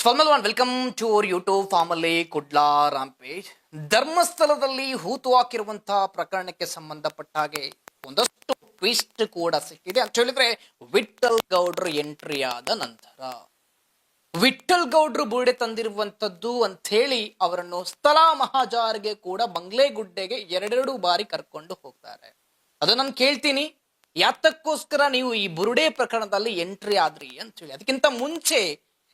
ಸ್ವಲ್ಮಲ್ one welcome to our YouTube formally Kudla rampage ಧರ್ಮಸ್ಥಳದಲ್ಲಿ ಹೂತು ಹಾಕಿರುವಂತಹ ಪ್ರಕರಣಕ್ಕೆ ಸಂಬಂಧಪಟ್ಟ ಹಾಗೆ ಒಂದಷ್ಟು ಟ್ವಿಸ್ಟ್ ಕೂಡ ಸಿಕ್ಕಿದೆ. ಅಂತ ಹೇಳಿದ್ರೆ ವಿಠಲ್ ಗೌಡ್ರು ಎಂಟ್ರಿ ಆದ ನಂತರ. ವಿಠಲ್ ಗೌಡ್ರು ಬುರುಡೆ ತಂದಿರುವಂತದ್ದು ಅಂತ ಹೇಳಿ ಅವರನ್ನು ಸ್ಥಳ ಮಹಾಜಾರ್ಗೆ ಕೂಡ ಬಂಗ್ಲೆಗುಡ್ಡೆಗೆ ಎರಡೆರಡು ಬಾರಿ ಕರ್ಕೊಂಡು ಹೋಗ್ತಾರೆ. ಅದು ನಾನು ಕೇಳ್ತೀನಿ, ಯಾತಕ್ಕೋಸ್ಕರ ನೀವು ಈ ಬುರುಡೆ ಪ್ರಕರಣದಲ್ಲಿ ಎಂಟ್ರಿ ಆದ್ರಿ ಅಂತ ಹೇಳಿ. ಅದಕ್ಕಿಂತ ಮುಂಚೆ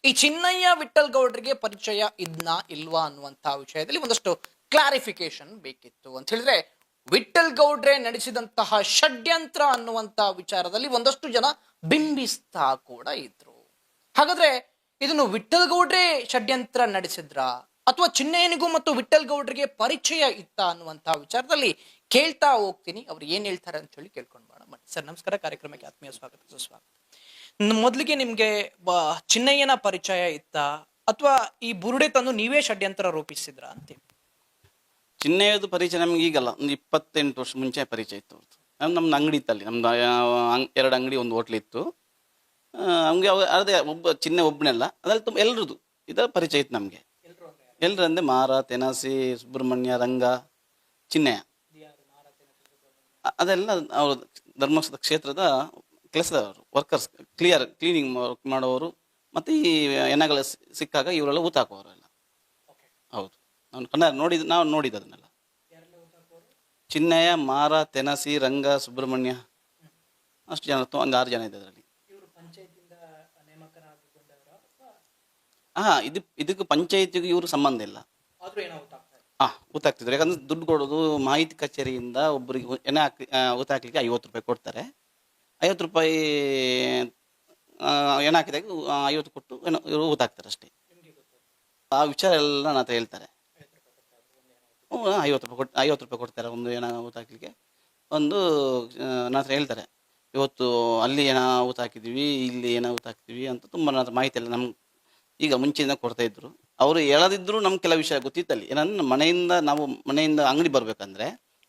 ಈ ಚಿನ್ನಯ್ಯ ವಿಠಲ್ ಗೌಡ್ರಿಗೆ ಪರಿಚಯ ಇದ್ನಾ ಇಲ್ವಾ ಅನ್ನುವಂತಹ ವಿಷಯದಲ್ಲಿ ಒಂದಷ್ಟು ಕ್ಲಾರಿಫಿಕೇಶನ್ ಬೇಕಿತ್ತು ಅಂತ ಹೇಳಿದ್ರೆ ವಿಠಲ್ ಗೌಡ್ರೆ ನಡೆಸಿದಂತಹ ಷಡ್ಯಂತ್ರ ಅನ್ನುವಂತಹ ವಿಚಾರದಲ್ಲಿ ಒಂದಷ್ಟು ಜನ ಬಿಂಬಿಸ್ತಾ ಕೂಡ ಇದ್ರು. ಹಾಗಾದ್ರೆ ಇದನ್ನು ವಿಠಲ್ ಗೌಡ್ರೆ ಷಡ್ಯಂತ್ರ ನಡೆಸಿದ್ರ? ಅಥವಾ ಚಿನ್ನಯ್ಯನಿಗೂ ಮತ್ತು ವಿಠಲ್ ಗೌಡ್ರಿಗೆ ಪರಿಚಯ ಇತ್ತ ಅನ್ನುವಂತಹ ವಿಚಾರದಲ್ಲಿ ಕೇಳ್ತಾ ಹೋಗ್ತೀನಿ. ಅವ್ರು ಏನ್ ಹೇಳ್ತಾರೆ ಅಂತ ಹೇಳಿ ಕೇಳ್ಕೊಂಡು ಬನ್ನಿ. ಸರ್, ನಮಸ್ಕಾರ. ಕಾರ್ಯಕ್ರಮಕ್ಕೆ ಆತ್ಮೀಯ ಸ್ವಾಗತ. ಸುಸ್ವಾಗತ. ಮೊದ್ಲಿಗೆ ನಿಮಗೆ ಚಿನ್ನಯ್ಯನ ಪರಿಚಯ ಇತ್ತ ಅಥವಾ ಈ ಬುರುಡೆ ತಂದು ನೀವೇ ಷಡ್ಯಂತರ ರೂಪಿಸಿದ್ರ ಅಂತ ಚಿನ್ನಯ್ಯದು ಪರಿಚಯ ನಮ್ಗೆ ಈಗಲ್ಲ ಒಂದು ಇಪ್ಪತ್ತೆಂಟು ವರ್ಷ ಮುಂಚೆ ಪರಿಚಯ ಇತ್ತು ಅವ್ರದ್ದು ನಮ್ ನಮ್ದು ಅಂಗಡಿ ಇತ್ತು ಅಲ್ಲಿ ನಮ್ದು ಎರಡು ಅಂಗಡಿ ಒಂದು ಹೋಟ್ಲ್ ಇತ್ತು. ನಮಗೆ ಅದೇ ಒಬ್ಬ ಚಿನ್ನ ಒಬ್ಬನೆಲ್ಲ ಅದ್ರಲ್ಲಿ ತುಂಬ ಎಲ್ರದ್ದು ಇದರ ಪರಿಚಯ ಇತ್ತು ನಮಗೆ. ಎಲ್ರು ಅಂದ್ರೆ ಮಾರ ತೆನಾಸಿ ಸುಬ್ರಹ್ಮಣ್ಯ ರಂಗ ಚಿನ್ನಯ್ಯ. ಅದೆಲ್ಲ ಅವರು ಧರ್ಮಸ್ಥಳ ಕ್ಷೇತ್ರದ ಕೆಲಸದವರು ವರ್ಕರ್ಸ್ ಕ್ಲಿಯರ್ ಕ್ಲೀನಿಂಗ್ ವರ್ಕ್ ಮಾಡೋರು ಮತ್ತು ಈ ಎಣ್ಣೆಗಳ ಸಿಕ್ಕಾಗ ಇವರೆಲ್ಲ ಊತ ಹಾಕುವವರೆಲ್ಲ. ಹೌದು. ನಾನು ಕಣ್ಣ ನೋಡಿದ ನಾವು ನೋಡಿದ್ದು ಅದನ್ನೆಲ್ಲ ಚಿನ್ನಯ್ಯ ಮಾರ ತೆನಸಿ ರಂಗ ಸುಬ್ರಹ್ಮಣ್ಯ. ಅಷ್ಟು ಜನ ಒಂದು ಆರು ಜನ ಇದೆ ಅದರಲ್ಲಿ ಹಾಂ ಇದು ಇದಕ್ಕೆ ಪಂಚಾಯತಿಗೂ ಇವರು ಸಂಬಂಧ ಇಲ್ಲ. ಹಾ ಊತಾಕ್ತಿದ್ರು ಯಾಕಂದ್ರೆ ದುಡ್ಡು ಕೊಡೋದು ಮಾಹಿತಿ ಕಚೇರಿಯಿಂದ ಒಬ್ಬರಿಗೆ ಎಣ್ಣೆ ಹಾಕಿ ಊತಾಕ್ಲಿಕ್ಕೆ ಐವತ್ತು ರೂಪಾಯಿ ಕೊಡ್ತಾರೆ. ಐವತ್ತು ರೂಪಾಯಿ ಏನು ಹಾಕಿದಾಗ ಐವತ್ತು ಕೊಟ್ಟು ಏನೋ, ಇವರು ಊತ ಹಾಕ್ತಾರೆ ಅಷ್ಟೇ. ಆ ವಿಚಾರ ಎಲ್ಲ ನನ್ನ ಹತ್ರ ಹೇಳ್ತಾರೆ. ಹ್ಞೂ ಐವತ್ತು ರೂಪಾಯಿ ಕೊಟ್ಟು ಐವತ್ತು ರೂಪಾಯಿ ಕೊಡ್ತಾರೆ ಒಂದು ಏನೋ ಊತಾಕ್ಲಿಕ್ಕೆ ಒಂದು ನನ್ನ ಹತ್ರ ಹೇಳ್ತಾರೆ. ಇವತ್ತು ಅಲ್ಲಿ ಏನೋ ಊತ ಹಾಕಿದ್ವಿ ಇಲ್ಲಿ ಏನೋ ಊತ ಹಾಕ್ತೀವಿ ಅಂತ ತುಂಬ ನನ್ನ ಮಾಹಿತಿ ಎಲ್ಲ ನಮ್ಗೆ ಈಗ ಮುಂಚೆಯಿಂದ ಕೊಡ್ತಾ ಇದ್ರು. ಅವರು ಹೇಳದಿದ್ರು ನಮ್ಗೆ ಕೆಲವು ವಿಷಯ ಗೊತ್ತಿತ್ತಲ್ಲಿ. ಏನಂದ್ರೆ ಮನೆಯಿಂದ, ನಾವು ಮನೆಯಿಂದ ಅಂಗಡಿ ಬರ್ಬೇಕಂದ್ರೆ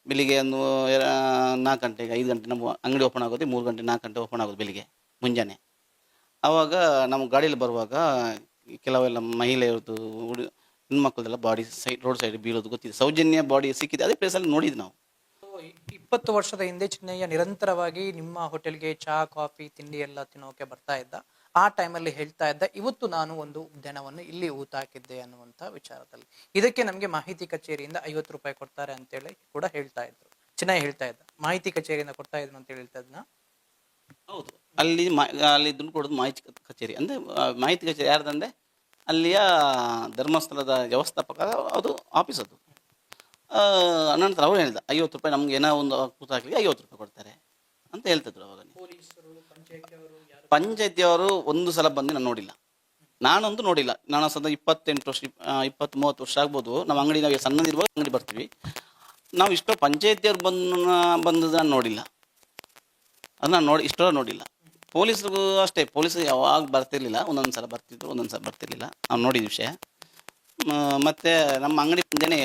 ಬೆಳಿಗ್ಗೆ ಒಂದು ನಾಲ್ಕು ಗಂಟೆಗೆ, ಐದು ಗಂಟೆ ನಮ್ಮ ಅಂಗಡಿ ಓಪನ್ ಆಗೋದು ಮೂರು ಗಂಟೆ ನಾಲ್ಕು ಗಂಟೆ ಓಪನ್ ಆಗೋದು ಬೆಳಿಗ್ಗೆ, ಮುಂಜಾನೆ. ಆವಾಗ ನಮ್ಮ ಗಾಡಿಯಲ್ಲಿ ಬರುವಾಗ ಕೆಲವೆಲ್ಲ ಮಹಿಳೆಯರದ್ದು ಹುಡು ಹೆಣ್ಮಕ್ಳದೆಲ್ಲ ಬಾಡಿ ಸೈಡ್, ರೋಡ್ ಸೈಡ್ ಬೀಳೋದು ಗೊತ್ತಿದೆ. ಸೌಜನ್ಯ ಬಾಡಿ ಸಿಕ್ಕಿದೆ, ಅದೇ ಪ್ಲೇಸಲ್ಲಿ ನೋಡಿದ್ದು ನಾವು. ಇಪ್ಪತ್ತು ವರ್ಷದ ಹಿಂದೆ ಚಿನ್ನಯ್ಯ ನಿರಂತರವಾಗಿ ನಿಮ್ಮ ಹೋಟೆಲ್ಗೆ ಚಹಾ ಕಾಫಿ ತಿಂಡಿ ಎಲ್ಲ ತಿನ್ನೋಕೆ ಬರ್ತಾ ಇದ್ದ. ಆ ಟೈಮಲ್ಲಿ ಹೇಳ್ತಾ ಇದ್ದ ಇವತ್ತು ನಾನು ಒಂದು ಉದ್ಯಾನವನ್ನು ಇಲ್ಲಿ ಊತ ಹಾಕಿದ್ದೆ ಅನ್ನುವಂಥ ವಿಚಾರದಲ್ಲಿ. ಇದಕ್ಕೆ ನಮಗೆ ಮಾಹಿತಿ ಕಚೇರಿಯಿಂದ ಐವತ್ತು ರೂಪಾಯಿ ಕೊಡ್ತಾರೆ ಅಂತೇಳಿ ಕೂಡ ಹೇಳ್ತಾ ಇದ್ರು. ಚೆನ್ನಾಗಿ ಹೇಳ್ತಾ ಇದ್ದ. ಮಾಹಿತಿ ಕಚೇರಿಯಿಂದ ಕೊಡ್ತಾ ಇದ್ರು ಅಂತ ಹೇಳ್ತಾ ಇದ್ನ? ಹೌದು. ಅಲ್ಲಿ ಮಾ- ಅಲ್ಲಿ ದುಡ್ಡು ಕೊಡೋದು ಮಾಹಿತಿ ಕಚೇರಿ. ಅಂದರೆ ಮಾಹಿತಿ ಕಚೇರಿ ಯಾರ್ದಂದ್ರೆ ಅಲ್ಲಿಯ ಧರ್ಮಸ್ಥಳದ ವ್ಯವಸ್ಥಾಪಕ ಅದು ಆಫೀಸ್ ಅದು. ಅನಂತರ ಅವ್ರು ಹೇಳಿದ ಐವತ್ತು ರೂಪಾಯಿ ನಮ್ಗೆ ಏನೋ ಒಂದು ಕೂತು ಹಾಕಲಿಕ್ಕೆ ಐವತ್ತು ರೂಪಾಯಿ ಕೊಡ್ತಾರೆ ಅಂತ ಹೇಳ್ತಿದ್ರು ಅವಾಗ. ಪಂಚಾಯತಿಯವರು ಒಂದು ಸಲ ಬಂದು ನಾನು ನೋಡಿಲ್ಲ. ನಾನೊಂದು ನೋಡಿಲ್ಲ. ನಾನು ಸದ ಇಪ್ಪತ್ತೆಂಟು ವರ್ಷ ಇಪ್ಪತ್ತು ಮೂವತ್ತು ವರ್ಷ ಆಗ್ಬೋದು. ನಮ್ಮ ಅಂಗಡಿ, ನಾವು ಸಣ್ಣದಿರುವಾಗ ಅಂಗಡಿ ಬರ್ತೀವಿ. ನಾವು ಇಷ್ಟೋ ಪಂಚಾಯತಿಯವ್ರು ಬಂದು ಬಂದದ್ದು ನಾನು ನೋಡಿಲ್ಲ. ಅದು ನಾನು ನೋಡಿ ಇಷ್ಟೋ ನೋಡಿಲ್ಲ. ಪೊಲೀಸರಿಗೂ ಅಷ್ಟೇ. ಪೊಲೀಸರು ಯಾವಾಗ ಬರ್ತಿರ್ಲಿಲ್ಲ. ಒಂದೊಂದು ಸಲ ಬರ್ತಿದ್ರು, ಒಂದೊಂದು ಸಲ ಬರ್ತಿರ್ಲಿಲ್ಲ. ನಾವು ನೋಡಿದ ವಿಷಯ. ಮತ್ತು ನಮ್ಮ ಅಂಗಡಿ ಮುಂದೆನೇ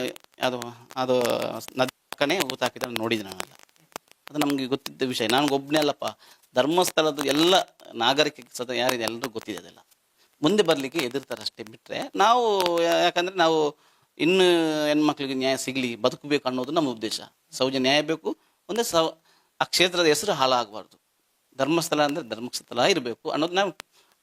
ಅದು ಅದು ನದಿ ಪಕ್ಕನೇ ಊತ ನಾನು ನೋಡಿದ್ದೆ ನಾವೆಲ್ಲ. ಅದು ನಮಗೆ ಗೊತ್ತಿದ್ದ ವಿಷಯ. ನನಗೊಬ್ಬನೇ ಅಲ್ಲಪ್ಪ. ಧರ್ಮಸ್ಥಳದ ಎಲ್ಲ ನಾಗರಿಕ ಸತ ಯಾರಿದೆ ಎಲ್ಲರೂ ಗೊತ್ತಿದೆ ಅದೆಲ್ಲ. ಮುಂದೆ ಬರಲಿಕ್ಕೆ ಎದುರ್ತಾರೆ ಅಷ್ಟೇ ಬಿಟ್ಟರೆ ನಾವು ಯಾಕಂದರೆ ನಾವು ಇನ್ನು ಹೆಣ್ಮಕ್ಳಿಗೆ ನ್ಯಾಯ ಸಿಗಲಿ, ಬದುಕಬೇಕು ಅನ್ನೋದು ನಮ್ಮ ಉದ್ದೇಶ. ಸೌಜ ನ್ಯಾಯ ಬೇಕು, ಒಂದೇ ಸವ, ಆ ಕ್ಷೇತ್ರದ ಹೆಸರು ಹಾಳಾಗಬಾರ್ದು. ಧರ್ಮಸ್ಥಳ ಅಂದರೆ ಧರ್ಮಸ್ಥಳ ಇರಬೇಕು ಅನ್ನೋದು ನಾವು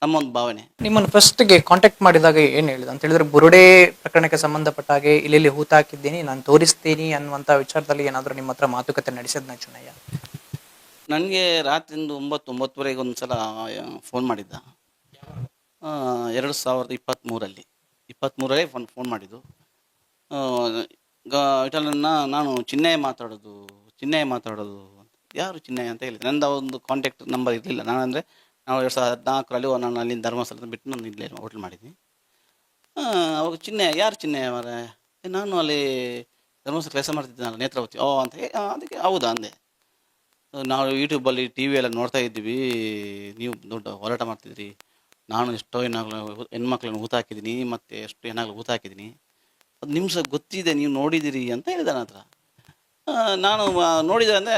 ನಮ್ಮ ಒಂದು ಭಾವನೆ. ನಿಮ್ಮನ್ನು ಫಸ್ಟ್ಗೆ ಕಾಂಟ್ಯಾಕ್ಟ್ ಮಾಡಿದಾಗ ಏನು ಹೇಳಿದೆ ಅಂತ ಹೇಳಿದ್ರೆ ಬುರುಡೆ ಪ್ರಕರಣಕ್ಕೆ ಸಂಬಂಧಪಟ್ಟ ಹಾಗೆ ಇಲ್ಲಿ ಹೂತಾಕಿದ್ದೀನಿ, ನಾನು ತೋರಿಸ್ತೀನಿ ಅನ್ನುವಂಥ ವಿಚಾರದಲ್ಲಿ ಏನಾದರೂ ನಿಮ್ಮ ಹತ್ರ ಮಾತುಕತೆ ನಡೆಸಿದ್ನ ಚಿನ್ನಯ್ಯ ನನಗೆ ರಾತ್ರಿಯಿಂದ ಒಂಬತ್ತು ಒಂಬತ್ತುವರೆಗೆ ಒಂದು ಸಲ ಫೋನ್ ಮಾಡಿದ್ದ ಎರಡು ಸಾವಿರದ ಇಪ್ಪತ್ತ್ಮೂರಲ್ಲಿ ಇಪ್ಪತ್ತ್ಮೂರಲ್ಲೇ ಫೋನ್ ಫೋನ್ ಮಾಡಿದ್ದು. ನಾನು ಚಿನ್ನಯ್ಯ ಮಾತಾಡೋದು ಚಿನ್ನಯ್ಯ ಮಾತಾಡೋದು ಯಾರು ಚಿನ್ನಯ್ಯ ಅಂತ ಹೇಳಿದೆ ನಂದು ಒಂದು ಕಾಂಟ್ಯಾಕ್ಟ್ ನಂಬರ್ ಇರಲಿಲ್ಲ. ನಾನು ಅಂದರೆ ನಾವು ಎರಡು ಸಾವಿರದ ಹದಿನಾಲ್ಕರಲ್ಲಿ ನಾನು ಅಲ್ಲಿಂದ ಧರ್ಮಸ್ಥಳದ ಬಿಟ್ಟು ನಾನು ಇಲ್ಲೇ ಹೋಟ್ಲ್ ಮಾಡಿದ್ವಿ ಅವಾಗ ಚಿನ್ನಯ್ಯ ಯಾರು ಚಿನ್ನಯ್ಯ ಮಾರ ನಾನು ಅಲ್ಲಿ ಧರ್ಮಸ್ಥಳ ಕೆಲಸ ಮಾಡ್ತಿದ್ದೆ ನಾನು ನೇತ್ರಾವತಿ. ಓ, ಅಂತ. ಅದಕ್ಕೆ ಹೌದಾ ಅಂದೆ. ನಾವು ಯೂಟ್ಯೂಬಲ್ಲಿ ಟಿ ವಿ ಎಲ್ಲ ನೋಡ್ತಾ ಇದ್ದೀವಿ. ನೀವು ದೊಡ್ಡ ಹೋರಾಟ ಮಾಡ್ತಿದ್ರಿ. ನಾನು ಎಷ್ಟೋ ಏನಾಗಲೂ ಹೆಣ್ಮಕ್ಳನ್ನು ಊತ ಹಾಕಿದ್ದೀನಿ, ಮತ್ತು ಎಷ್ಟು ಹೆಣ್ಣಾಗ್ಲು ಊತ ಹಾಕಿದ್ದೀನಿ. ಅದು ನಿಮ್ಮ ಸಹ ಗೊತ್ತಿದೆ, ನೀವು ನೋಡಿದ್ದೀರಿ ಅಂತ ಹೇಳಿದ ನನ್ನ ನಾನು ನೋಡಿದೆ ಅಂದರೆ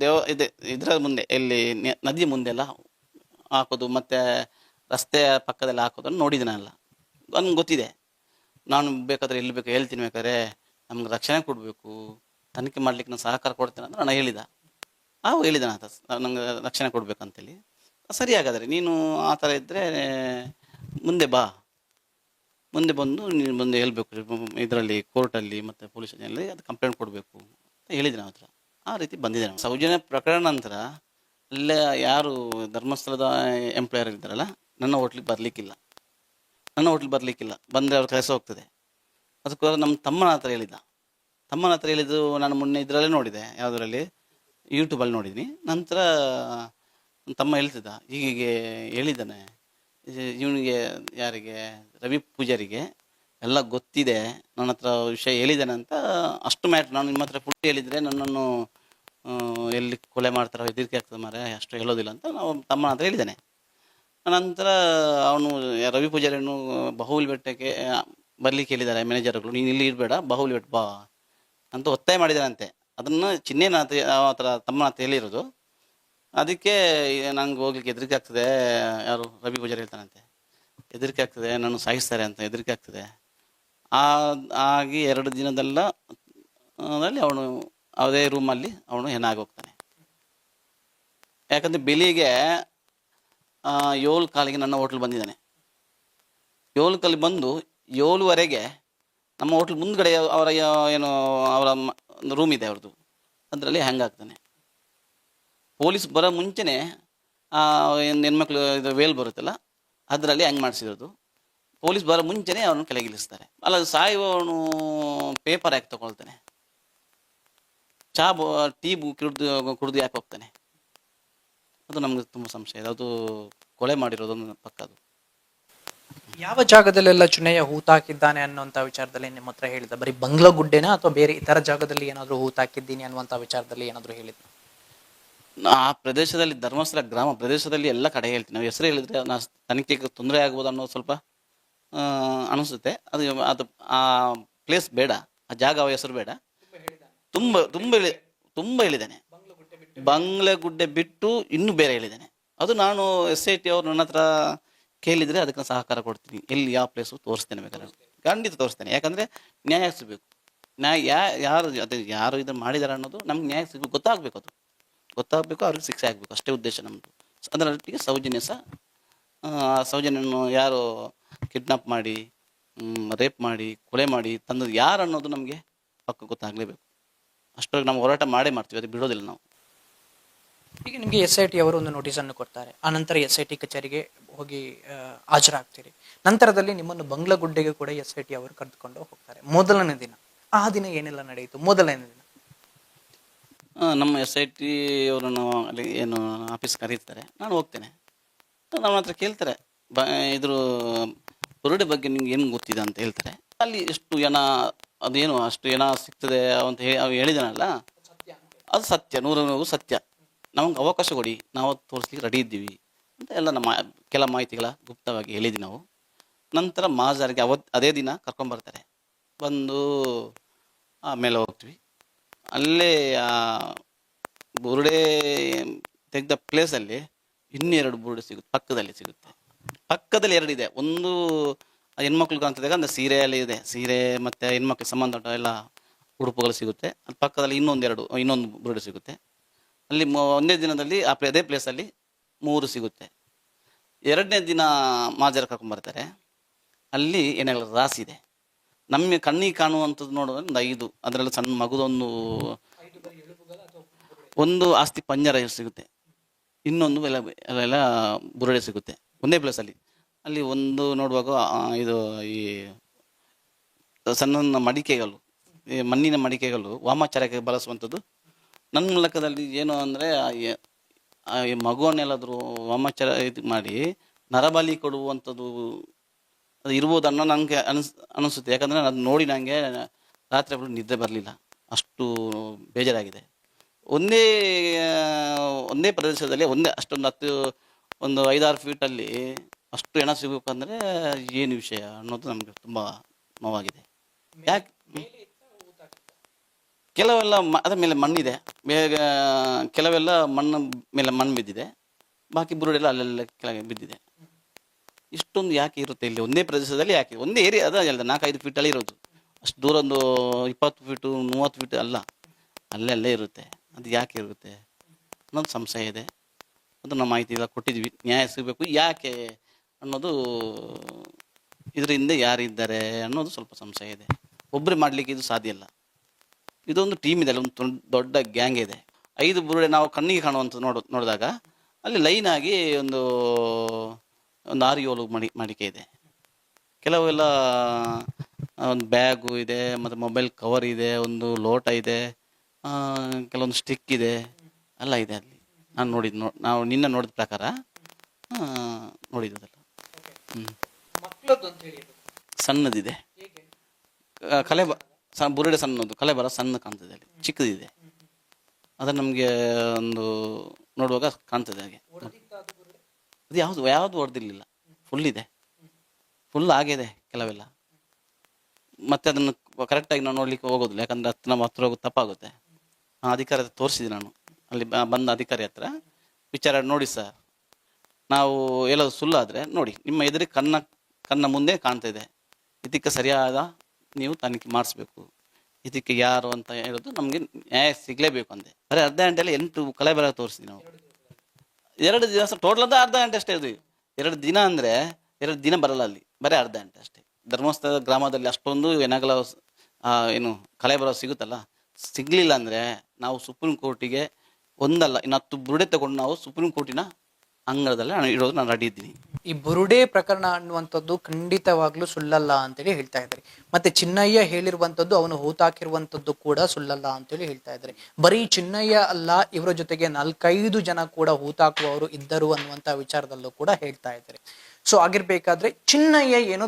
ದೇವ, ಇದೆ, ಇದರ ಮುಂದೆ, ಎಲ್ಲಿ, ನೆ- ನದಿ ಮುಂದೆ ಎಲ್ಲ ಹಾಕೋದು, ಮತ್ತು ರಸ್ತೆಯ ಪಕ್ಕದಲ್ಲಿ ಹಾಕೋದನ್ನು ನೋಡಿದೆ ನಾನೆಲ್ಲ ನನಗೆ ಗೊತ್ತಿದೆ. ನಾನು ಬೇಕಾದ್ರೆ ಎಲ್ಲಿ ಬೇಕು ಹೇಳ್ತೀನಿ ಬೇಕಾದ್ರೆ ನಮ್ಗೆ ರಕ್ಷಣೆ ಕೊಡಬೇಕು. ತನಿಖೆ ಮಾಡಲಿಕ್ಕೆ ನಾನು ಸಹಕಾರ ಕೊಡ್ತೇನೆ ಅಂತ ನಾನು ಹೇಳಿದ. ಆವಾಗ ಹೇಳಿದ ಆತ ನಂಗೆ ರಕ್ಷಣೆ ಕೊಡ್ಬೇಕಂತೇಳಿ. ಸರಿ ಹಾಗಾದರೆ ನೀನು ಆ ಥರ ಇದ್ದರೆ, ಮುಂದೆ ಬಾ. ಮುಂದೆ ಬಂದು ನೀನು ಮುಂದೆ ಹೇಳಬೇಕು, ಇದರಲ್ಲಿ, ಕೋರ್ಟಲ್ಲಿ ಮತ್ತು ಪೊಲೀಸ್ ಸ್ಟೇಷನಲ್ಲಿ ಅದು ಕಂಪ್ಲೇಂಟ್ ಕೊಡಬೇಕು ಅಂತ ಹೇಳಿದೆ ನಾವು ಹತ್ರ. ಆ ರೀತಿ ಬಂದಿದೆ ನಾವು ಸೌಜನ್ಯ ಪ್ರಕರಣ ನಂತರ, ಅಲ್ಲೇ ಯಾರು ಧರ್ಮಸ್ಥಳದ ಎಂಪ್ಲಾಯರ್ ಇದ್ದಾರಲ್ಲ, ನನ್ನ ಹೋಟ್ಲಿಗೆ ಬರಲಿಕ್ಕಿಲ್ಲ. ನನ್ನ ಹೋಟ್ಲಿಗೆ ಬರಲಿಕ್ಕಿಲ್ಲ. ಬಂದರೆ ಅವ್ರ ಕೆಲಸ ಹೋಗ್ತದೆ. ಅದಕ್ಕೋಸ್ಕರ ನಮ್ಮ ತಮ್ಮನ ಹತ್ರ ಹೇಳಿದ್ದ. ತಮ್ಮನ ಹತ್ರ ಹೇಳಿದ್ದು ನಾನು ಮೊನ್ನೆ ಇದರಲ್ಲೇ ನೋಡಿದೆ, ಯಾವುದರಲ್ಲಿ? ಯೂಟ್ಯೂಬಲ್ಲಿ ನೋಡಿದ್ದೀನಿ ನಂತರ ತಮ್ಮ ಹೇಳ್ತಿದ್ದ ಹೀಗೆ ಹೇಳಿದ್ದಾನೆ ಇವನಿಗೆ ಯಾರಿಗೆ, ರವಿ ಪೂಜಾರಿಗೆ, ಎಲ್ಲ ಗೊತ್ತಿದೆ, ನನ್ನ ಹತ್ರ ವಿಷಯ ಹೇಳಿದ್ದಾನೆ ಅಂತ ಅಷ್ಟು ಮ್ಯಾಟ್ರ್ ನಾನು ನಿಮ್ಮ ಹತ್ರ ಪುಟ್ಟಿ ಹೇಳಿದರೆ ನನ್ನನ್ನು ಎಲ್ಲಿ ಕೊಲೆ ಮಾಡ್ತಾರೋ, ಹೆದರಿಕೆ ಆಗ್ತದೆ ಮಾರೆ ಅಷ್ಟು ಹೇಳೋದಿಲ್ಲ ಅಂತ ನಾವು ತಮ್ಮ ಹತ್ರ ಹೇಳಿದ್ದಾನೆ. ನಂತರ ಅವನು ರವಿ ಪೂಜಾರಿಯನ್ನು ಬಾಹುಬಲಿ ಬೆಟ್ಟಕ್ಕೆ ಬರಲಿಕ್ಕೆ ಹೇಳಿದ್ದಾರೆ ಮ್ಯಾನೇಜರ್ಗಳು ನೀನು ಇಲ್ಲಿ ಇರಬೇಡ, ಬಾಹುಬಲಿ ಬೆಟ್ಟ ಬಾ ಅಂತ ಒತ್ತಾಯ ಮಾಡಿದಾರಂತೆ ಅದನ್ನು ಆ ಥರ ತಮ್ಮನ ಹೇಳಿರೋದು ಅದಕ್ಕೆ ನಂಗೆ ಹೋಗ್ಲಿಕ್ಕೆ ಹೆದರಿಕೆ ಆಗ್ತದೆ. ಯಾರು, ರವಿ ಪೂಜಾರಿ ಹೇಳ್ತಾನಂತೆ. ಹೆದರಿಕೆ ಆಗ್ತದೆ ನಾನು ಸಾಯಿಸ್ತಾರೆ ಅಂತ ಹೆದರಿಕೆ ಆಗ್ತದೆ. ಆ, ಆಗಿ ಎರಡು ದಿನದಲ್ಲ, ಅದರಲ್ಲಿ ಅವನು, ಅದೇ ರೂಮಲ್ಲಿ ಅವನು ಹೋಗ್ತಾನೆ. ಯಾಕಂದರೆ ಬೆಳಿಗ್ಗೆ ಏಳು ಕಾಲಿಗೆ ನನ್ನ ಹೋಟ್ಲ್ ಬಂದಿದ್ದಾನೆ. ಏಳು ಕಾಲಿಗೆ ಬಂದು ಏಳುವರೆಗೆ ನಮ್ಮ ಹೋಟ್ಲ್ ಮುಂದ್ಗಡೆ ಅವರ, ಏನು, ಅವರ ರೂಮ್ ಇದೆ ಅವ್ರದ್ದು ಅದರಲ್ಲಿ ಹ್ಯಾಂಗ್ ಆಗ್ತಾನೆ ಪೊಲೀಸ್ ಬರೋ ಮುಂಚೆನೇ ಹೆಣ್ಮಕ್ಳು ಇದು ವೇಲ್ ಬರುತ್ತಲ್ಲ, ಅದರಲ್ಲಿ ಹ್ಯಾಂಗ್ ಮಾಡಿಸಿರೋದು. ಪೊಲೀಸ್ ಬರೋ ಮುಂಚೆನೇ ಅವನು ಕೆಳಗಿಳಿಸ್ತಾರೆ ಅಲ್ಲ ಸಾಯುವವನು ಪೇಪರ್ ಯಾಕೆ ತೊಗೊಳ್ತಾನೆ. ಚಾ ಬೋ, ಟೀ ಕುಡ್ದು, ಕುಡಿದು ಯಾಕೆ ಹೋಗ್ತಾನೆ? ಅದು ನಮ್ಗೆ ತುಂಬ ಸಂಶಯ. ಅದು ಕೊಲೆ ಮಾಡಿರೋದು ಪಕ್ಕ ಅದು. ಯಾವ ಜಾಗದಲ್ಲೆಲ್ಲ ಚುನೆಯ ಹೂತಾಕಿದ್ದಾನೆ ಅನ್ನುವಂಥ ವಿಚಾರದಲ್ಲಿ ನಿಮ್ಮ ಹತ್ರ ಹೇಳಿದ ಬರೀ ಬಂಗ್ಲಾ ಗುಡ್ಡೆನಾ ಅಥವಾ ಬೇರೆ ಇತರ ಜಾಗದಲ್ಲಿ ಏನಾದರೂ ಹೂತಾಕಿದ್ದೀನಿ ಅನ್ನುವಂಥ ವಿಚಾರದಲ್ಲಿ ಏನಾದರೂ ಹೇಳಿದ ಆ ಪ್ರದೇಶದಲ್ಲಿ ಧರ್ಮಸ್ಥಳ ಗ್ರಾಮ ಪ್ರದೇಶದಲ್ಲಿ ಎಲ್ಲ ಕಡೆ ಹೇಳ್ತೀನಿ. ನಾವು ಹೆಸರು ಹೇಳಿದ್ರೆ ನಾ ತನಿಖೆಗೆ ತೊಂದರೆ ಆಗ್ಬೋದು ಅನ್ನೋದು ಸ್ವಲ್ಪ ಅನಿಸುತ್ತೆ. ಅದು ಅದು ಆ ಪ್ಲೇಸ್ ಬೇಡ. ಆ ಜಾಗ ಹೆಸರು ಬೇಡ. ತುಂಬ ತುಂಬ ಹೇಳಿ, ತುಂಬ ಹೇಳಿದ್ದಾನೆ. ಬಂಗ್ಲೆಗುಡ್ಡೆ ಬಿಟ್ಟು ಇನ್ನೂ ಬೇರೆ ಹೇಳಿದ್ದಾನೆ. ಅದು ನಾನು ಎಸ್ ಐ ಟಿ ಅವರು ನನ್ನ ಹತ್ರ ಕೇಳಿದರೆ ಅದಕ್ಕೆ ಸಹಕಾರ ಕೊಡ್ತೀನಿ. ಎಲ್ಲಿ ಯಾವ ಪ್ಲೇಸು ತೋರಿಸ್ತೇನೆ ಬೇಕಾದ್ರೆ ಖಂಡಿತ ತೋರಿಸ್ತೇನೆ. ಯಾಕಂದರೆ ನ್ಯಾಯ ಸಿಗಬೇಕು. ನ್ಯಾಯ ಯಾ ಯಾರು ಅದೇ ಯಾರು ಇದನ್ನು ಮಾಡಿದ್ದಾರೆ ಅನ್ನೋದು ನಮ್ಗೆ ನ್ಯಾಯ ಸಿಗಬೇಕು ಗೊತ್ತಾಗಬೇಕು ಅದು. ಗೊತ್ತಾಗಬೇಕು ಅವ್ರಿಗೆ ಶಿಕ್ಷೆ ಆಗಬೇಕು. ಅಷ್ಟೇ ಉದ್ದೇಶ ನಮ್ಮದು ಅದರೊಟ್ಟಿಗೆ ಸೌಜನ್ಯ ಸಹ ಆ, ಸೌಜನ್ಯನು ಯಾರು ಕಿಡ್ನಾಪ್ ಮಾಡಿ ರೇಪ್ ಮಾಡಿ ಕೊಲೆ ಮಾಡಿ ತಂದದ್ದು ಯಾರು ಅನ್ನೋದು ನಮಗೆ ಪಕ್ಕ ಗೊತ್ತಾಗಲೇಬೇಕು. ಅಷ್ಟೊಳಗೆ ನಾವು ಹೋರಾಟ ಮಾಡೇ ಮಾಡ್ತೀವಿ ಅದು ಬಿಡೋದಿಲ್ಲ ನಾವು. ಈಗ ನಿಮಗೆ ಎಸ್ ಐ ಟಿ ಅವರು ಒಂದು ನೋಟಿಸನ್ನು ಕೊಡ್ತಾರೆ. ಆನಂತರ ನಂತರ ಎಸ್ ಐ ಟಿ ಕಚೇರಿಗೆ ಹೋಗಿ ಹಾಜರಾಗ್ತೀರಿ. ನಂತರದಲ್ಲಿ ನಿಮ್ಮನ್ನು ಬಂಗ್ಲಗುಡ್ಡೆಗೆ ಕೂಡ ಎಸ್ ಐ ಟಿ ಅವರು ಕರೆದುಕೊಂಡು ಹೋಗ್ತಾರೆ. ಮೊದಲನೇ ದಿನ. ಆ ದಿನ ಏನೆಲ್ಲ ನಡೆಯಿತು? ಮೊದಲನೇ ದಿನ. ನಮ್ಮ ಎಸ್ ಐ ಟಿ ಅವರನ್ನು ಅಲ್ಲಿ ಏನು ಆಫೀಸ್ ಕರೀತಾರೆ. ನಾನು ಹೋಗ್ತೇನೆ. ನಮ್ಮ ಹತ್ರ ಕೇಳ್ತಾರೆ. ಬ, ಇದ್ರ ಬುರುಡೆ ಬಗ್ಗೆ ನಿಮ್ಗೆ ಏನು ಗೊತ್ತಿದೆ ಅಂತ ಹೇಳ್ತಾರೆ. ಅಲ್ಲಿ ಎಷ್ಟು ಜನ, ಅದೇನು ಅಷ್ಟು ಜನ ಸಿಗ್ತದೆ ಅಂತ ಹೇಳಿ ಹೇಳಿದನಲ್ಲ? ಹೇಳಿದಾನಲ್ಲ ಅದು ಸತ್ಯ. ನೂರ ನೂರು ಸತ್ಯ. ನಮಗೆ ಅವಕಾಶ ಕೊಡಿ, ನಾವು ತೋರಿಸ್ಲಿಕ್ಕೆ ರೆಡಿ ಇದ್ದೀವಿ ಅಂತ ಎಲ್ಲ ನಮ್ಮ ಕೆಲ ಮಾಹಿತಿಗಳ ಗುಪ್ತವಾಗಿ ಹೇಳಿದ್ವಿ ನಾವು. ನಂತರ ಮಾಜಾರಿಗೆ ಅವತ್ತು ಅದೇ ದಿನ ಕರ್ಕೊಂಬರ್ತಾರೆ ಬಂದು ಆಮೇಲೆ ಹೋಗ್ತೀವಿ. ಅಲ್ಲೇ ಬುರುಡೆ ತೆಗೆದ ಪ್ಲೇಸಲ್ಲಿ ಇನ್ನೆರಡು ಬುರುಡೆ ಸಿಗುತ್ತೆ, ಪಕ್ಕದಲ್ಲಿ ಸಿಗುತ್ತೆ. ಪಕ್ಕದಲ್ಲಿ ಎರಡಿದೆ ಒಂದು ಹೆಣ್ಮಕ್ಳು ಕಾಣ್ತದೆ ಅಂದರೆ ಸೀರೆಯಲ್ಲಿ ಇದೆ. ಸೀರೆ ಮತ್ತು ಹೆಣ್ಮಕ್ಳಿಗೆ ಸಂಬಂಧಪಟ್ಟ ಎಲ್ಲ ಉಡುಪುಗಳು ಸಿಗುತ್ತೆ. ಅದು ಪಕ್ಕದಲ್ಲಿ ಇನ್ನೊಂದೆರಡು ಇನ್ನೊಂದು ಬುರುಡೆ ಸಿಗುತ್ತೆ. ಅಲ್ಲಿ ಒಂದೇ ದಿನದಲ್ಲಿ ಆ ಅದೇ ಪ್ಲೇಸಲ್ಲಿ ಮೂರು ಸಿಗುತ್ತೆ. ಎರಡನೇ ದಿನ ಮಾಜರ ಕರ್ಕೊಂಬರ್ತಾರೆ ಅಲ್ಲಿ ಏನಾಗಲ್ಲ ರಾಸಿ ಇದೆ. ನಮ್ಮ ಕಣ್ಣಿಗೆ ಕಾಣುವಂಥದ್ದು ನೋಡೋದ್ರೆ ಒಂದು ಐದು. ಅದರಲ್ಲಿ ಸಣ್ಣ ಮಗುದೊಂದು ಒಂದು ಆಸ್ತಿ ಪಂಜರ ಸಿಗುತ್ತೆ. ಇನ್ನೊಂದು ಎಲ್ಲ ಎಲ್ಲ ಬುರುಡೆ ಸಿಗುತ್ತೆ. ಒಂದೇ ಪ್ಲೇಸಲ್ಲಿ ಅಲ್ಲಿ. ಒಂದು ನೋಡುವಾಗ ಇದು ಈ ಸಣ್ಣ ಮಡಿಕೆಗಳು, ಈ ಮಣ್ಣಿನ ಮಡಿಕೆಗಳು ವಾಮಾಚಾರಕ್ಕೆ ಬಳಸುವಂಥದ್ದು ನನ್ನ ಲೆಕ್ಕದಲ್ಲಿ ಏನು ಅಂದರೆ ಮಗುವನ್ನೆಲ್ಲಾದರೂ ವಾಮಾಚಾರ ಇದು ಮಾಡಿ, ನರಬಲಿ ಕೊಡುವಂಥದ್ದು ಅದು ಇರ್ಬೋದು ಅನ್ನೋ ನನಗೆ ಅನಿಸ್, ಅನಿಸುತ್ತೆ. ಯಾಕಂದರೆ ಅದು ನೋಡಿ ನನಗೆ ರಾತ್ರಿ ಅವಳು ನಿದ್ದೆ ಬರಲಿಲ್ಲ. ಅಷ್ಟು ಬೇಜಾರಾಗಿದೆ. ಒಂದೇ ಒಂದೇ ಪ್ರದೇಶದಲ್ಲಿ ಒಂದೇ, ಅಷ್ಟೊಂದು ಹತ್ತು, ಒಂದು ಐದಾರು ಫೀಟಲ್ಲಿ ಅಷ್ಟು ಹೆಣ ಸಿಗಬೇಕಂದ್ರೆ ಏನು ವಿಷಯ ಅನ್ನೋದು ನಮಗೆ ತುಂಬ ನೋವಾಗಿದೆ. ಯಾಕೆ? ಕೆಲವೆಲ್ಲ ಮ, ಅದರ ಮೇಲೆ ಮಣ್ಣಿದೆ. ಬೇಗ, ಕೆಲವೆಲ್ಲ ಮಣ್ಣು ಮೇಲೆ ಮಣ್ಣು ಬಿದ್ದಿದೆ. ಬಾಕಿ ಬುರುಡೆಲ್ಲ ಅಲ್ಲೆಲ್ಲ ಕೆಳಗೆ ಬಿದ್ದಿದೆ. ಇಷ್ಟೊಂದು ಯಾಕೆ ಇರುತ್ತೆ ಇಲ್ಲಿ? ಒಂದೇ ಪ್ರದೇಶದಲ್ಲಿ ಯಾಕೆ? ಒಂದೇ ಏರಿಯಾ ಅದ ಅಲ್ಲ, ನಾಲ್ಕೈದು ಫೀಟಲ್ಲಿ ಇರೋದು. ಅಷ್ಟು ದೂರ ಒಂದು ಇಪ್ಪತ್ತು ಫೀಟು ಮೂವತ್ತು ಫೀಟ್ ಅಲ್ಲ. ಅಲ್ಲೇ ಇರುತ್ತೆ. ಅದು ಯಾಕೆ ಇರುತ್ತೆ? ಅನ್ನೋದು ಸಂಶಯ ಇದೆ. ಅದು ನಮ್ಮ ಮಾಹಿತಿ ಎಲ್ಲ ಕೊಟ್ಟಿದ್ವಿ. ನ್ಯಾಯ ಸಿಗಬೇಕು. ಯಾಕೆ ಅನ್ನೋದು ಇದರಿಂದ ಯಾರಿದ್ದಾರೆ ಅನ್ನೋದು ಸ್ವಲ್ಪ ಸಂಶಯ ಇದೆ. ಒಬ್ಬರೇ ಮಾಡಲಿಕ್ಕೆ ಇದು ಸಾಧ್ಯ ಇಲ್ಲ. ಇದೊಂದು ಟೀಮ್ ಇದೆ ಅಲ್ಲಿ ಒಂದು ದೊಡ್ಡ ಗ್ಯಾಂಗ್ ಇದೆ. ಐದು ಬುರುಡೆ ನಾವು ಕಣ್ಣಿಗೆ ಕಾಣುವಂಥ ನೋಡ ನೋಡಿದಾಗ ಅಲ್ಲಿ ಲೈನ್ ಆಗಿ ಒಂದು ಒಂದು ಆರು ಏಳು ಮಡಿ ಮಡಿಕೆ ಇದೆ. ಕೆಲವೆಲ್ಲ ಒಂದು ಬ್ಯಾಗು ಇದೆ ಮತ್ತು ಮೊಬೈಲ್ ಕವರ್ ಇದೆ ಒಂದು ಲೋಟ ಇದೆ ಕೆಲವೊಂದು ಸ್ಟಿಕ್ ಇದೆ ಎಲ್ಲ ಇದೆ ಅಲ್ಲಿ. ನಾನು ನೋಡಿದ್ದು ನೋ ನಾವು ನಿನ್ನೆ ನೋಡಿದ ಪ್ರಕಾರ ನೋಡಿದ್ದಲ್ಲ ಹ್ಞೂ ಸಣ್ಣದಿದೆ. ಕಲೆ ಬ ಸಣ್ಣ ಬುರುಡೆ ಸಣ್ಣದು ಕಲೆ ಬರ ಸಣ್ಣ ಕಾಣ್ತದೆ ಅಲ್ಲಿ, ಚಿಕ್ಕದಿದೆ. ಅದು ನಮಗೆ ಒಂದು ನೋಡುವಾಗ ಕಾಣ್ತದೆ ಹಾಗೆ. ಅದು ಯಾವುದು ಯಾವುದು ಹೊಡೆದಿರಲಿಲ್ಲ ಫುಲ್ ಇದೆ. ಫುಲ್ ಆಗಿದೆ ಕೆಲವೆಲ್ಲ. ಮತ್ತೆ ಅದನ್ನು ಕರೆಕ್ಟಾಗಿ ನಾವು ನೋಡ್ಲಿಕ್ಕೆ ಹೋಗೋದಿಲ್ಲ, ಯಾಕಂದ್ರೆ ಹತ್ತು ನಮ್ಮ ಹತ್ರ ಹೋಗೋದು ತಪ್ಪಾಗುತ್ತೆ. ಆ ಅಧಿಕಾರಿ ಹತ್ರ ತೋರಿಸಿದೆ ನಾನು. ಅಲ್ಲಿ ಬಂದ ಅಧಿಕಾರಿ ಹತ್ರ, ವಿಚಾರ ನೋಡಿ ಸರ್ ನಾವು ಎಲ್ಲ ಸುಳ್ಳಾದರೆ ನೋಡಿ, ನಿಮ್ಮ ಎದುರಿಗೆ ಕಣ್ಣ ಕಣ್ಣ ಮುಂದೆ ಕಾಣ್ತಾ ಇದೆ. ಇದಕ್ಕೆ ಸರಿಯಾದ ನೀವು ತನಿಖೆ ಮಾಡಿಸ್ಬೇಕು. ಇದಕ್ಕೆ ಯಾರು ಅಂತ ಹೇಳೋದು ನಮಗೆ ನ್ಯಾಯ ಸಿಗಲೇಬೇಕು ಅಂದೆ. ಬರೀ ಅರ್ಧ ಗಂಟೆಯಲ್ಲಿ ಎಂಟು ಕಲೆ ಬರ ತೋರಿಸ್ತೀವಿ ನಾವು. ಎರಡು ದಿವಸ ಟೋಟಲ್ ಅಂತ ಅರ್ಧ ಗಂಟೆ ಅಷ್ಟೇ ಇದು ಎರಡು ದಿನ ಅಂದರೆ ಎರಡು ದಿನ ಬರಲ್ಲ ಅಲ್ಲಿ. ಬರೀ ಅರ್ಧ ಗಂಟೆ ಅಷ್ಟೇ. ಧರ್ಮಸ್ಥಳ ಗ್ರಾಮದಲ್ಲಿ ಅಷ್ಟೊಂದು ಏನಾಗಲ ಏನು ಕಲೆ ಬರೋ ಸಿಗುತ್ತಲ್ಲ? ಸಿಗಲಿಲ್ಲ ಅಂದರೆ ನಾವು ಸುಪ್ರೀಂ ಕೋರ್ಟಿಗೆ ಒಂದಲ್ಲ, ಇನ್ನು ಹತ್ತು ಬುರುಡೆ ತಗೊಂಡು ನಾವು ಸುಪ್ರೀಂ ಕೋರ್ಟಿನ ಅಂಗಳದಲ್ಲಿ ನಾನು ಇರೋದು, ನಾನು ರೆಡಿ ಇದ್ದೀನಿ ಈ ಬುರುಡೆ ಪ್ರಕರಣ ಅನ್ನುವಂಥದ್ದು ಖಂಡಿತವಾಗ್ಲೂ ಸುಳ್ಳಲ್ಲ ಅಂತೇಳಿ ಹೇಳ್ತಾ ಇದ್ದಾರೆ. ಮತ್ತೆ ಚಿನ್ನಯ್ಯ ಹೇಳಿರುವಂಥದ್ದು, ಅವನು ಹೂತಾಕಿರುವಂಥದ್ದು ಕೂಡ ಸುಳ್ಳಲ್ಲ ಅಂತೇಳಿ ಹೇಳ್ತಾ ಇದ್ದಾರೆ. ಬರೀ ಚಿನ್ನಯ್ಯ ಅಲ್ಲ, ಇವರ ಜೊತೆಗೆ ನಾಲ್ಕೈದು ಜನ ಕೂಡ ಹೂತಾಕುವವರು ಇದ್ದರು ಅನ್ನುವಂಥ ವಿಚಾರದಲ್ಲೂ ಕೂಡ ಹೇಳ್ತಾ ಇದ್ದಾರೆ. ಸೊ ಆಗಿರ್ಬೇಕಾದ್ರೆ ಚಿನ್ನಯ್ಯ ಏನೋ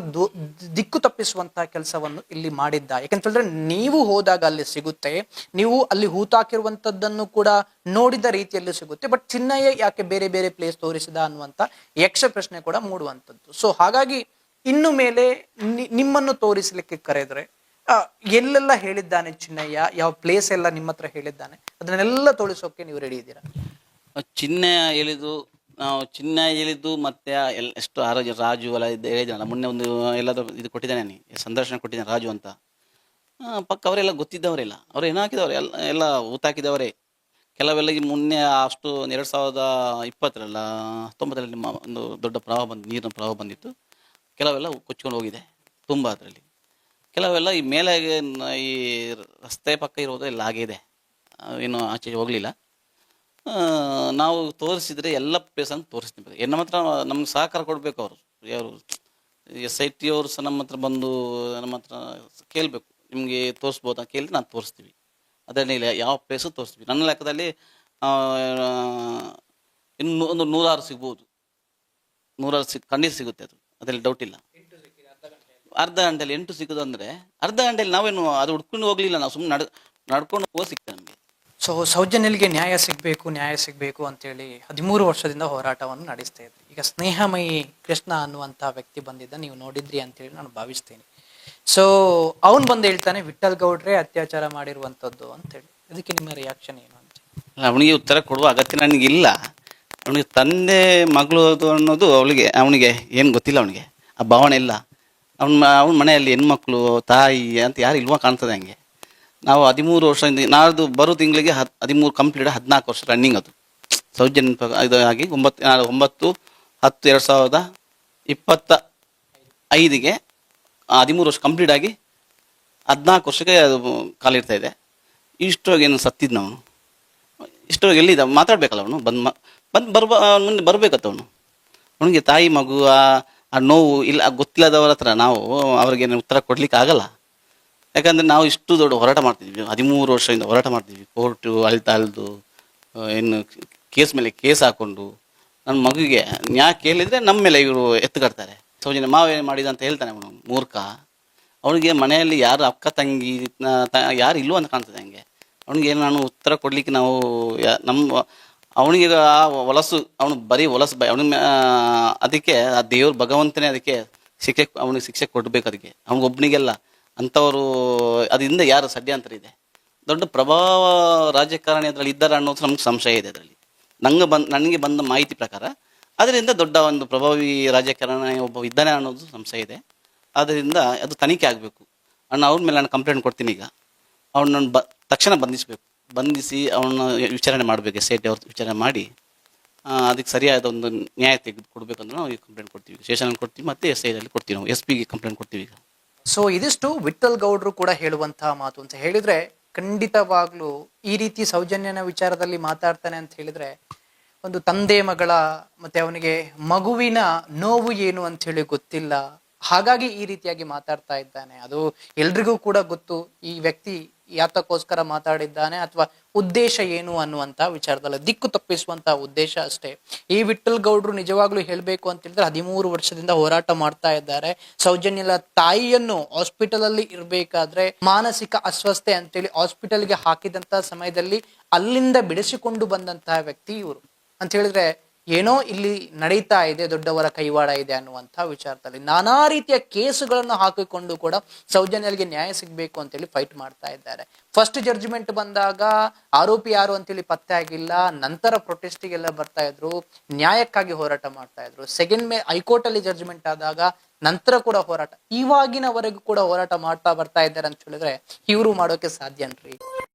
ದಿಕ್ಕು ತಪ್ಪಿಸುವಂತಹ ಕೆಲಸವನ್ನು ಇಲ್ಲಿ ಮಾಡಿದ್ದ. ಯಾಕಂತಂದ್ರೆ ನೀವು ಹೋದಾಗ ಅಲ್ಲಿ ಸಿಗುತ್ತೆ, ನೀವು ಅಲ್ಲಿ ಹೂತಾಕಿರುವಂತದ್ದನ್ನು ಕೂಡ ನೋಡಿದ ರೀತಿಯಲ್ಲಿ ಸಿಗುತ್ತೆ, ಬಟ್ ಚಿನ್ನಯ್ಯ ಯಾಕೆ ಬೇರೆ ಬೇರೆ ಪ್ಲೇಸ್ ತೋರಿಸಿದ ಅನ್ನುವಂತ ಯಕ್ಷ ಪ್ರಶ್ನೆ ಕೂಡ ಮೂಡುವಂಥದ್ದು ಸೊ ಹಾಗಾಗಿ ಇನ್ನು ಮೇಲೆ ನಿಮ್ಮನ್ನು ತೋರಿಸಲಿಕ್ಕೆ ಕರೆದ್ರೆ ಎಲ್ಲೆಲ್ಲ ಹೇಳಿದ್ದಾನೆ ಚಿನ್ನಯ್ಯ? ಯಾವ ಪ್ಲೇಸ್ ಎಲ್ಲ ನಿಮ್ಮ ಹತ್ರ ಹೇಳಿದ್ದಾನೆ? ಅದನ್ನೆಲ್ಲ ತೋರಿಸೋಕೆ ನೀವು ರೆಡಿ ಇದ್ದೀರಾ? ಚಿನ್ನಯ್ಯ ಹೇಳಿದ್ದು ನಾವು ಚಿನ್ನ ಹೇಳಿದ್ದು ಮತ್ತೆ ಎಲ್ಲ ಎಷ್ಟು ಆರೋಗ್ಯ ರಾಜು ಎಲ್ಲ ಇದ್ದ ಹೇಳಿದ್ನಲ್ಲ, ಮೊನ್ನೆ ಒಂದು ಎಲ್ಲಾದರೂ ಇದು ಕೊಟ್ಟಿದ್ದಾನೆ ಸಂದರ್ಶನ ಕೊಟ್ಟಿದ್ದಾನೆ ರಾಜು ಅಂತ. ಪಕ್ಕ ಅವರೆಲ್ಲ ಗೊತ್ತಿದ್ದವರೆಲ್ಲ. ಅವ್ರು ಏನು ಹಾಕಿದವ್ರೆ? ಎಲ್ಲ ಎಲ್ಲ ಊತಾಕಿದವರೇ ಕೆಲವೆಲ್ಲ ಈ ಮೊನ್ನೆ ಅಷ್ಟು ಎರಡು ಸಾವಿರದ ಇಪ್ಪತ್ತರಲ್ಲ, ಹತ್ತೊಂಬತ್ತರಲ್ಲಿ ನಿಮ್ಮ ಒಂದು ದೊಡ್ಡ ಪ್ರವಾಹ ಬಂದು, ನೀರಿನ ಪ್ರವಾಹ ಬಂದಿತ್ತು. ಕೆಲವೆಲ್ಲ ಕೊಚ್ಕೊಂಡು ಹೋಗಿದೆ, ತುಂಬ ಅದರಲ್ಲಿ. ಕೆಲವೆಲ್ಲ ಈ ಮೇಲೆ ಈ ರಸ್ತೆ ಪಕ್ಕ ಇರೋದು ಎಲ್ಲ ಆಗಿದೆ. ಏನು ಆಚೆ ಹೋಗಲಿಲ್ಲ. ನಾವು ತೋರಿಸಿದ್ರೆ ಎಲ್ಲ ಪ್ಲೇಸನ್ನು ತೋರಿಸ್ತೀವಿ ಏನು ನಮ್ಮ ಹತ್ರ ನಮ್ಗೆ ಸಹಕಾರ ಕೊಡಬೇಕು ಅವರು. ಯಾರು ಎಸ್ ಐ ಟಿ ಅವರು ಸಹ ನಮ್ಮ ಹತ್ರ ಬಂದು ನಮ್ಮ ಹತ್ರ ಕೇಳಬೇಕು. ನಿಮಗೆ ತೋರಿಸ್ಬೋದಾ ಕೇಳಿದ್ರೆ ನಾನು ತೋರಿಸ್ತೀವಿ. ಅದರಲ್ಲಿ ಯಾವ ಪ್ಲೇಸು ತೋರಿಸ್ತೀವಿ. ನನ್ನ ಲೆಕ್ಕದಲ್ಲಿ ಇನ್ನು ಒಂದು ನೂರಾರು ಸಿಗ್ಬೋದು. ನೂರಾರು ಸಿಗ್ ಖಂಡಿತ ಸಿಗುತ್ತೆ ಅದು. ಅದರಲ್ಲಿ ಡೌಟ್ ಇಲ್ಲ. ಅರ್ಧ ಗಂಟೆಯಲ್ಲಿ ಎಂಟು ಸಿಗೋದು ಅಂದರೆ, ಅರ್ಧ ಗಂಟೆಯಲ್ಲಿ ನಾವೇನು ಅದು ಹುಡ್ಕೊಂಡು ಹೋಗಲಿಲ್ಲ. ನಾವು ಸುಮ್ಮನೆ ನಡ್, ನಡ್ಕೊಂಡು ಹೋಗಿ ಸಿಗ್ತದೆ ನಮಗೆ ಸೊ ಸೌಜನ್ಯಲ್ಗೆ ನ್ಯಾಯ ಸಿಗಬೇಕು ನ್ಯಾಯ ಸಿಗಬೇಕು ಅಂತೇಳಿ ಹದಿಮೂರು ವರ್ಷದಿಂದ ಹೋರಾಟವನ್ನು ನಡೆಸ್ತಾ ಇದ್ರಿ. ಈಗ ಸ್ನೇಹಮಯಿ ಕೃಷ್ಣ ಅನ್ನುವಂಥ ವ್ಯಕ್ತಿ ಬಂದಿದ್ದ, ನೀವು ನೋಡಿದ್ರಿ ಅಂತೇಳಿ ನಾನು ಭಾವಿಸ್ತೇನೆ. ಸೊ ಅವನು ಬಂದು ಹೇಳ್ತಾನೆ ವಿಠಲ್ ಗೌಡ್ರೆ ಅತ್ಯಾಚಾರ ಮಾಡಿರುವಂಥದ್ದು ಅಂತೇಳಿ. ಅದಕ್ಕೆ ನಿಮ್ಮ ರಿಯಾಕ್ಷನ್ ಏನು ಅಂತ? ಅವನಿಗೆ ಉತ್ತರ ಕೊಡುವ ಅಗತ್ಯ ನನಗಿಲ್ಲ. ಅವನಿಗೆ ತಂದೆ, ಮಗಳು ಅನ್ನೋದು ಅವಳಿಗೆ, ಅವನಿಗೆ ಏನು ಗೊತ್ತಿಲ್ಲ ಅವನಿಗೆ. ಆ ಭಾವನೆ ಇಲ್ಲ. ಅವನ ಅವನ ಮನೆಯಲ್ಲಿ ಹೆಣ್ಮಕ್ಳು, ತಾಯಿ ಅಂತ ಯಾರು ಇಲ್ವಾ ಕಾಣ್ತದೆ ಹಂಗೆ. ನಾವು ಹದಿಮೂರು ವರ್ಷದಿಂದ, ನಾಳ್ದು ಬರೋ ತಿಂಗಳಿಗೆ ಹತ್ ಹದಿಮೂರು ಕಂಪ್ಲೀಟ್ ಹದಿನಾಲ್ಕು ವರ್ಷ ರನ್ನಿಂಗ್ ಅದು. ಸೌಜನ್ಯ ಇದಾಗಿ ಒಂಬತ್ತು ನಾಳೆ ಒಂಬತ್ತು, ಹತ್ತು, ಎರಡು ಸಾವಿರದ ಇಪ್ಪತ್ತ ಐದಿಗೆ ಹದಿಮೂರು ವರ್ಷ ಕಂಪ್ಲೀಟ್ ಆಗಿ ಹದಿನಾಲ್ಕು ವರ್ಷಕ್ಕೆ ಅದು ಕಾಲಿಡ್ತಾ ಇದೆ. ಇಷ್ಟೋಗೇನು ಏನು ನಾವು ಅವನು? ಇಷ್ಟೊಳಗೆ ಎಲ್ಲಿದ್ದ? ಮಾತಾಡ್ಬೇಕಲ್ಲ ಅವನು? ಬಂದು ಮ, ಬಂದು ಬರ್ಬ ಮುಂದೆ ಬರಬೇಕತ್ತ ಅವನು? ಅವನಿಗೆ ತಾಯಿ ಮಗು, ಆ ನೋವು, ಇಲ್ಲ, ಗೊತ್ತಿಲ್ಲದವರ ಹತ್ರ ನಾವು ಅವ್ರಿಗೆ ಉತ್ತರ ಕೊಡ್ಲಿಕ್ಕೆ ಆಗಲ್ಲ ಯಾಕಂದ್ರೆ ನಾವು ಇಷ್ಟು ದೊಡ್ಡ ಹೋರಾಟ ಮಾಡ್ತಿದ್ವಿ. ಹದಿಮೂರು ವರ್ಷದಿಂದ ಹೋರಾಟ ಮಾಡ್ತಿದ್ವಿ. ಕೋರ್ಟು, ಅಳ್ತಾ ಅಲ್ದು ಏನು ಕೇಸ್ ಮೇಲೆ ಕೇಸ್ ಹಾಕ್ಕೊಂಡು ನನ್ನ ಮಗುಗೆ ನ್ಯಾಯ ಕೇಳಿದ್ರೆ ನಮ್ಮ ಮೇಲೆ ಇವರು ಎತ್ತುಕಡ್ತಾರೆ. ಸೌಜನ್ಯ ಮಾವೇನು ಮಾಡಿದ ಅಂತ ಹೇಳ್ತಾನೆ ಅವನು, ಮೂರ್ಖ. ಅವನಿಗೆ ಮನೆಯಲ್ಲಿ ಯಾರು ಅಕ್ಕ, ತಂಗಿ ಯಾರು ಇಲ್ಲೋ ಅಂತ ಕಾಣ್ತದೆ ಹಂಗೆ. ಅವನಿಗೆ ನಾನು ಉತ್ತರ ಕೊಡಲಿಕ್ಕೆ ನಾವು ನಮ್ಮ ಅವನಿಗೆ ಆ ಹೊಲಸು, ಅವನು ಬರೀ ಹೊಲಸು ಬ ಅವನಿಗೆ ಅದಕ್ಕೆ ಆ ದೇವ್ರ ಭಗವಂತನೇ ಅದಕ್ಕೆ ಶಿಕ್ಷೆ, ಅವನಿಗೆ ಶಿಕ್ಷೆ ಕೊಡಬೇಕು ಅದಕ್ಕೆ. ಅವನಿಗೊಬ್ಬನಿಗೆಲ್ಲ ಅಂಥವರು ಅದರಿಂದ ಯಾರು ಷಡ್ಯಂತರ ಇದೆ? ದೊಡ್ಡ ಪ್ರಭಾವ ರಾಜಕಾರಣಿ ಅದರಲ್ಲಿ ಇದ್ದಾರೆ ಅನ್ನೋದು ನಮ್ಗೆ ಸಂಶಯ ಇದೆ ಅದರಲ್ಲಿ. ನಂಗೆ ಬಂದ, ನನಗೆ ಬಂದ ಮಾಹಿತಿ ಪ್ರಕಾರ, ಅದರಿಂದ ದೊಡ್ಡ ಒಂದು ಪ್ರಭಾವಿ ರಾಜಕಾರಣಿ ಒಬ್ಬ ಇದ್ದಾನೆ ಅನ್ನೋದು ಸಂಶಯ ಇದೆ. ಆದ್ದರಿಂದ ಅದು ತನಿಖೆ ಆಗಬೇಕು. ಅಣ್ಣ, ಅವ್ರ ಮೇಲೆ ನಾನು ಕಂಪ್ಲೇಂಟ್ ಕೊಡ್ತೀನಿ ಈಗ. ಅವನನ್ನು ಬ, ತಕ್ಷಣ ಬಂಧಿಸಬೇಕು. ಬಂಧಿಸಿ ಅವನ್ನ ವಿಚಾರಣೆ ಮಾಡಬೇಕು, ಎಸ್ ಐ ಅವ್ರ ವಿಚಾರಣೆ ಮಾಡಿ. ಅದಕ್ಕೆ ಸರಿಯಾದ ಒಂದು ನ್ಯಾಯ ತೆಗೆದು ಕೊಡಬೇಕಂದ್ರೆ ನಾವು ಈಗ ಕಂಪ್ಲೇಂಟ್ ಕೊಡ್ತೀವಿ. ಸ್ಟೇಷನಲ್ಲಿ ಕೊಡ್ತೀವಿ, ಮತ್ತೆ ಎಸ್ ಐನಲ್ಲಿ ಕೊಡ್ತೀವಿ ನಾವು. ಎಸ್ ಪಿಗೆ ಕಂಪ್ಲೇಂಟ್ ಕೊಡ್ತೀವಿ ಈಗ. ಸೊ ಇದಿಷ್ಟು ವಿಠಲ್ ಗೌಡ್ರು ಕೂಡ ಹೇಳುವಂತಹ ಮಾತು ಅಂತ ಹೇಳಿದ್ರೆ, ಖಂಡಿತವಾಗ್ಲೂ ಈ ರೀತಿ ಸೌಜನ್ಯನ ವಿಚಾರದಲ್ಲಿ ಮಾತಾಡ್ತಾನೆ ಅಂತ ಹೇಳಿದ್ರೆ, ಒಂದು ತಂದೆ ಮಗಳ ಮತ್ತೆ ಅವನಿಗೆ ಮಗುವಿನ ನೋವು ಏನು ಅಂತ ಹೇಳಿ ಗೊತ್ತಿಲ್ಲ. ಹಾಗಾಗಿ ಈ ರೀತಿಯಾಗಿ ಮಾತಾಡ್ತಾ ಇದ್ದಾನೆ. ಅದು ಎಲ್ರಿಗೂ ಕೂಡ ಗೊತ್ತು. ಈ ವ್ಯಕ್ತಿ ಯಾತಕ್ಕೋಸ್ಕರ ಮಾತಾಡಿದ್ದಾನೆ ಅಥವಾ ಉದ್ದೇಶ ಏನು ಅನ್ನುವಂಥ ವಿಚಾರದಲ್ಲಿ ದಿಕ್ಕು ತಪ್ಪಿಸುವಂತ ಉದ್ದೇಶ ಅಷ್ಟೇ. ಈ ವಿಠಲ್ ಗೌಡ್ರು ನಿಜವಾಗ್ಲೂ ಹೇಳಬೇಕು ಅಂತ ಹೇಳಿದ್ರೆ ಹದಿಮೂರು ವರ್ಷದಿಂದ ಹೋರಾಟ ಮಾಡ್ತಾ ಇದ್ದಾರೆ. ಸೌಜನ್ಯಲ ತಾಯಿಯನ್ನು ಹಾಸ್ಪಿಟಲ್ ಅಲ್ಲಿ ಇರ್ಬೇಕಾದ್ರೆ ಮಾನಸಿಕ ಅಸ್ವಸ್ಥೆ ಅಂತೇಳಿ ಹಾಸ್ಪಿಟಲ್ಗೆ ಹಾಕಿದಂತಹ ಸಮಯದಲ್ಲಿ ಅಲ್ಲಿಂದ ಬಿಡಿಸಿಕೊಂಡು ಬಂದಂತಹ ವ್ಯಕ್ತಿ ಇವರು. ಅಂತ ಹೇಳಿದ್ರೆ ಏನೋ ಇಲ್ಲಿ ನಡೀತಾ ಇದೆ, ದೊಡ್ಡವರ ಕೈವಾಡ ಇದೆ ಅನ್ನುವಂಥ ವಿಚಾರದಲ್ಲಿ ನಾನಾ ರೀತಿಯ ಕೇಸುಗಳನ್ನು ಹಾಕಿಕೊಂಡು ಕೂಡ ಸೌಜನ್ಯರಿಗೆ ನ್ಯಾಯ ಸಿಗಬೇಕು ಅಂತೇಳಿ ಫೈಟ್ ಮಾಡ್ತಾ ಇದ್ದಾರೆ. ಫಸ್ಟ್ ಜಡ್ಜ್ಮೆಂಟ್ ಬಂದಾಗ ಆರೋಪಿ ಯಾರು ಅಂತೇಳಿ ಪತ್ತೆ ಆಗಿಲ್ಲ, ನಂತರ ಪ್ರೊಟೆಸ್ಟಿಗೆಲ್ಲ ಬರ್ತಾ ಇದ್ರು, ನ್ಯಾಯಕ್ಕಾಗಿ ಹೋರಾಟ ಮಾಡ್ತಾ ಇದ್ರು. ಸೆಕೆಂಡ್ ಮೇ ಹೈಕೋರ್ಟ್ ಅಲ್ಲಿ ಜಡ್ಜ್ಮೆಂಟ್ ಆದಾಗ ನಂತರ ಕೂಡ ಹೋರಾಟ, ಇವಾಗಿನವರೆಗೂ ಕೂಡ ಹೋರಾಟ ಮಾಡ್ತಾ ಬರ್ತಾ ಇದ್ದಾರೆ ಅಂತ ಹೇಳಿದ್ರೆ ಇವರು ಮಾಡೋಕೆ ಸಾಧ್ಯನ್ರಿ